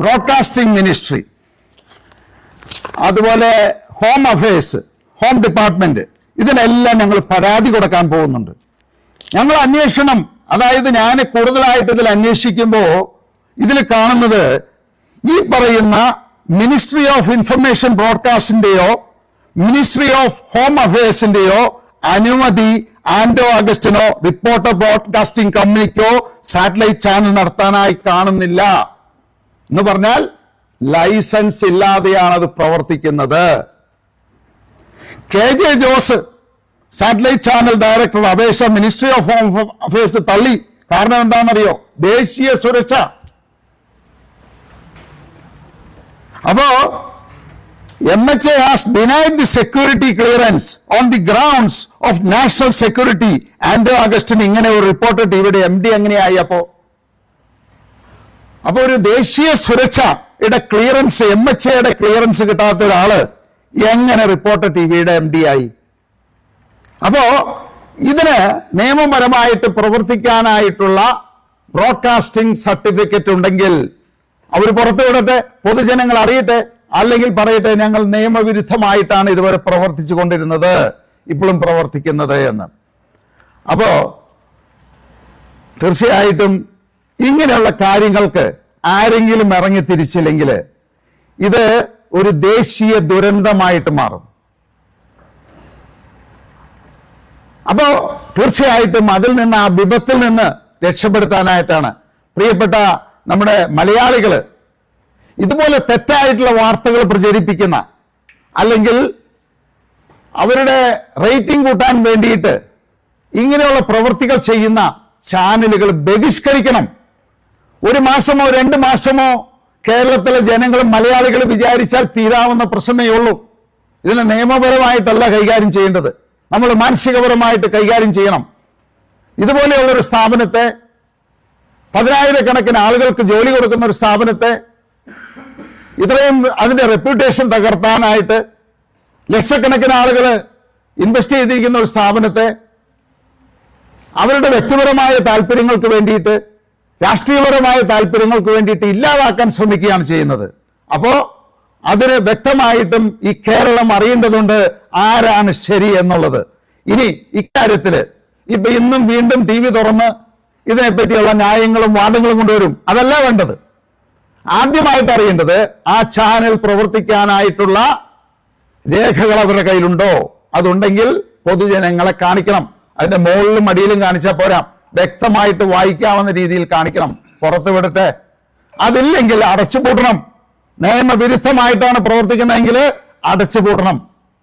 Broadcasting ministry അതുപോലെ home affairs home department ഇതിനെല്ലാം ഞങ്ങൾ പരാതി കൊടുക്കാൻ പോകുന്നുണ്ട്. ഞങ്ങൾ അന്വേഷണം അതായത് ഞാൻ കൂടുതലായിട്ട് ഇതിൽ അന്വേഷിക്കുമ്പോൾ ഇതിൽ കാണുന്നത് ഈ പറയുന്ന മിനിസ്ട്രി ഓഫ് ഇൻഫർമേഷൻ ബ്രോഡ്കാസ്റ്റിന്റെയോ മിനിസ്ട്രി ഓഫ് ഹോം അഫയേഴ്സിന്റെയോ അനുമതി ആൻഡോ അഗസ്റ്റിനോ റിപ്പോർട്ടർ ബ്രോഡ്കാസ്റ്റിംഗ് കമ്പനിക്കോ സാറ്റലൈറ്റ് ചാനൽ നടത്താനായി കാണുന്നില്ല. എന്ന് പറഞ്ഞാൽ ലൈസൻസ് ഇല്ലാതെയാണ് അത് പ്രവർത്തിക്കുന്നത്. K J Jose satellite channel director അപേക്ഷ മിനിസ്ട്രി ഓഫ് ഹോം അഫയേഴ്സ് തള്ളി. കാരണം എന്താണെന്നറിയോ? ദേശീയ സുരക്ഷ. അപ്പോ M H A has denied the security clearance on the grounds of national security and Augustine ഇങ്ങനെ ഒരു റിപ്പോർട്ട് ഇവിടെ എം ഡി എങ്ങനെയായി അപ്പോ? അപ്പൊ ഒരു ദേശീയ സുരക്ഷയുടെ ക്ലിയറൻസ് എം എച്ച് എയുടെ ക്ലിയറൻസ് കിട്ടാത്ത ഒരാൾ എങ്ങനെ റിപ്പോർട്ടർ ടിവിയുടെ എം ഡി ആയി? അപ്പോ ഇതിന് നിയമപരമായിട്ട് പ്രവർത്തിക്കാനായിട്ടുള്ള ബ്രോഡ്കാസ്റ്റിംഗ് സർട്ടിഫിക്കറ്റ് ഉണ്ടെങ്കിൽ അവർ പുറത്തു വിടട്ടെ പൊതുജനങ്ങൾ അറിയട്ടെ അല്ലെങ്കിൽ പറയട്ടെ ഞങ്ങൾ നിയമവിരുദ്ധമായിട്ടാണ് ഇതുവരെ പ്രവർത്തിച്ചു കൊണ്ടിരുന്നത് ഇപ്പോഴും പ്രവർത്തിക്കുന്നത് എന്ന്. അപ്പോ തീർച്ചയായിട്ടും ഇങ്ങനെയുള്ള കാര്യങ്ങൾക്ക് ആരെങ്കിലും ഇറങ്ങി തിരിച്ചില്ലെങ്കിൽ ഇത് ഒരു ദേശീയ ദുരന്തമായിട്ട് മാറും. അപ്പോ തീർച്ചയായിട്ടും അതിൽ നിന്ന് ആ വിപത്തിൽ നിന്ന് രക്ഷപ്പെടുത്താനായിട്ടാണ് പ്രിയപ്പെട്ട നമ്മുടെ മലയാളികൾ ഇതുപോലെ തെറ്റായിട്ടുള്ള വാർത്തകൾ പ്രചരിപ്പിക്കുന്ന അല്ലെങ്കിൽ അവരുടെ റേറ്റിംഗ് കൂട്ടാൻ വേണ്ടിയിട്ട് ഇങ്ങനെയുള്ള പ്രവൃത്തികൾ ചെയ്യുന്ന ചാനലുകൾ ബഹിഷ്കരിക്കണം. ഒരു മാസമോ രണ്ട് മാസമോ കേരളത്തിലെ ജനങ്ങളും മലയാളികൾ വിചാരിച്ചാൽ തീരാവുന്ന പ്രശ്നമേ ഉള്ളൂ. ഇതിനെ നിയമപരമായിട്ടല്ല കൈകാര്യം ചെയ്യേണ്ടത്. നമ്മൾ മാനസികപരമായിട്ട് കൈകാര്യം ചെയ്യണം. ഇതുപോലെയുള്ള ഒരു സ്ഥാപനത്തെ പതിനായിരക്കണക്കിന് ആളുകൾക്ക് ജോലി കൊടുക്കുന്ന ഒരു സ്ഥാപനത്തെ ഇത്രയും അതിന്റെ റെപ്യൂട്ടേഷൻ തകർത്താനായിട്ട് ലക്ഷക്കണക്കിന് ആളുകൾ ഇൻവെസ്റ്റ് ചെയ്തിരിക്കുന്ന ഒരു സ്ഥാപനത്തെ അവരുടെ വ്യക്തിപരമായ താല്പര്യങ്ങൾക്ക് വേണ്ടിയിട്ട് രാഷ്ട്രീയപരമായ താല്പര്യങ്ങൾക്ക് വേണ്ടിയിട്ട് ഇല്ലാതാക്കാൻ ശ്രമിക്കുകയാണ് ചെയ്യുന്നത്. അപ്പോൾ അതിന് വ്യക്തമായിട്ടും ഈ കേരളം അറിയേണ്ടതുണ്ട് ആരാണ് ശരി എന്നുള്ളത്. ഇനി ഇക്കാര്യത്തിൽ ഇപ്പൊ ഇന്നും വീണ്ടും ടി വി തുറന്ന് ഇതിനെപ്പറ്റിയുള്ള ന്യായങ്ങളും വാദങ്ങളും കൊണ്ടുവരും. അതല്ല വേണ്ടത്. ആദ്യമായിട്ട് അറിയേണ്ടത് ആ ചാനൽ പ്രവർത്തിക്കാനായിട്ടുള്ള രേഖകൾ അവരുടെ കയ്യിലുണ്ടോ? അതുണ്ടെങ്കിൽ പൊതുജനങ്ങളെ കാണിക്കണം. അതിന്റെ മുകളിലും അടിയിലും കാണിച്ചാൽ പോരാ. വ്യക്തമായിട്ട് വായിക്കാവുന്ന രീതിയിൽ കാണിക്കണം. പുറത്ത് വിടട്ടെ അതില്ലെങ്കിൽ അടച്ചുപൂട്ടണം. നിയമവിരുദ്ധമായിട്ടാണ് പ്രവർത്തിക്കുന്നതെങ്കിൽ അടച്ചുപൂട്ടണം.